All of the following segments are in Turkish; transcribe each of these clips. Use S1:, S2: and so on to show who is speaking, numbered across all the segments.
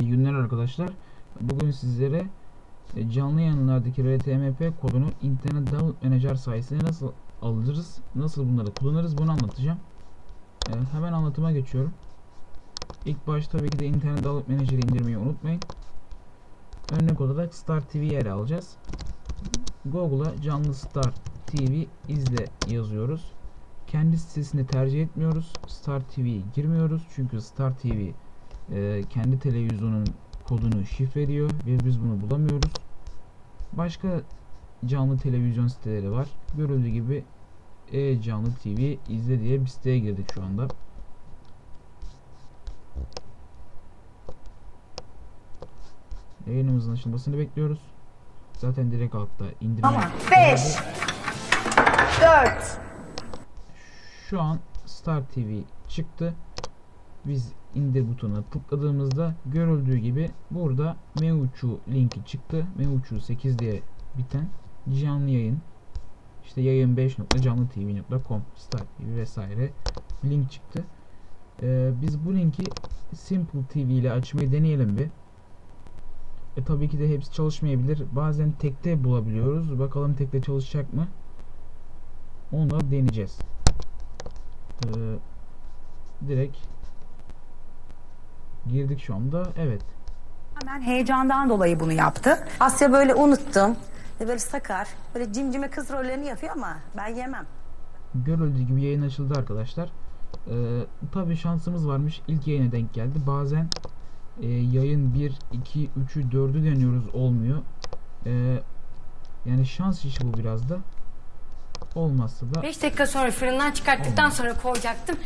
S1: İyi günler arkadaşlar. Bugün sizlere e, canlı yayınlardaki RTMP kodunu internet download manager sayesinde nasıl alırız, nasıl bunları kullanırız bunu anlatacağım. E, hemen anlatıma geçiyorum. İlk başta tabii ki de internet download manager'ı indirmeyi unutmayın. Örnek olarak Star TV'yi ele alacağız. Google'a canlı Star TV izle yazıyoruz. Kendi sitesini tercih etmiyoruz. Star TV'ye girmiyoruz. Çünkü Star TV e, kendi televizyonun kodunu şifreliyor ve biz bunu bulamıyoruz. Başka canlı televizyon siteleri var. Görüldüğü gibi e canlı TV izle diye bir siteye girdik şu anda. Yayınımızın açılmasını bekliyoruz. Zaten direkt altta indirme.
S2: Tamam. Beş. Dört.
S1: Şu an Star TV çıktı. Biz indir butonuna tıkladığımızda görüldüğü gibi burada Meucu linki çıktı. Meucu 8 diye biten canlı yayın işte yayın 5.canlıtv.com Star TV vesaire link çıktı. Ee, biz bu linki Simple TV ile açmayı deneyelim bir. E tabii ki de hepsi çalışmayabilir. Bazen tekte bulabiliyoruz. Bakalım tekte çalışacak mı? Onu da deneyeceğiz. Ee, direkt girdik şu anda. Evet.
S2: Ben heyecandan dolayı bunu yaptı. Asya böyle unuttum. Böyle sakar. Böyle cimcime kız rollerini yapıyor ama ben yemem.
S1: Görüldüğü gibi yayın açıldı arkadaşlar. Ee, tabii şansımız varmış. İlk yayına denk geldi. Bazen e, yayın 1, 2, 3'ü 4'ü deniyoruz olmuyor. Ee, yani şans işi bu biraz da. Olmazsa da
S3: 5 dakika sonra fırından çıkarttıktan sonra koyacaktım.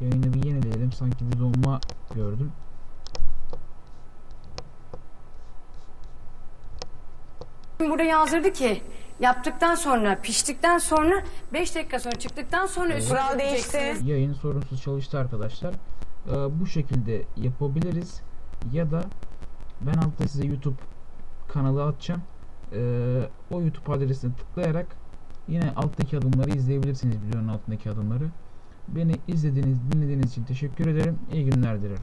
S1: Yayını bir yenileyelim. Sanki bir donma gördüm.
S3: Burada yazdırdı ki yaptıktan sonra piştikten sonra 5 dakika sonra çıktıktan sonra üstüne
S2: Kural değişti.
S1: Yayın sorunsuz çalıştı arkadaşlar. Ee, bu şekilde yapabiliriz. Ya da ben altta size YouTube kanalı atacağım. Ee, o YouTube adresine tıklayarak yine alttaki adımları izleyebilirsiniz videonun altındaki adımları. Beni izlediğiniz, dinlediğiniz için teşekkür ederim. İyi günler dilerim.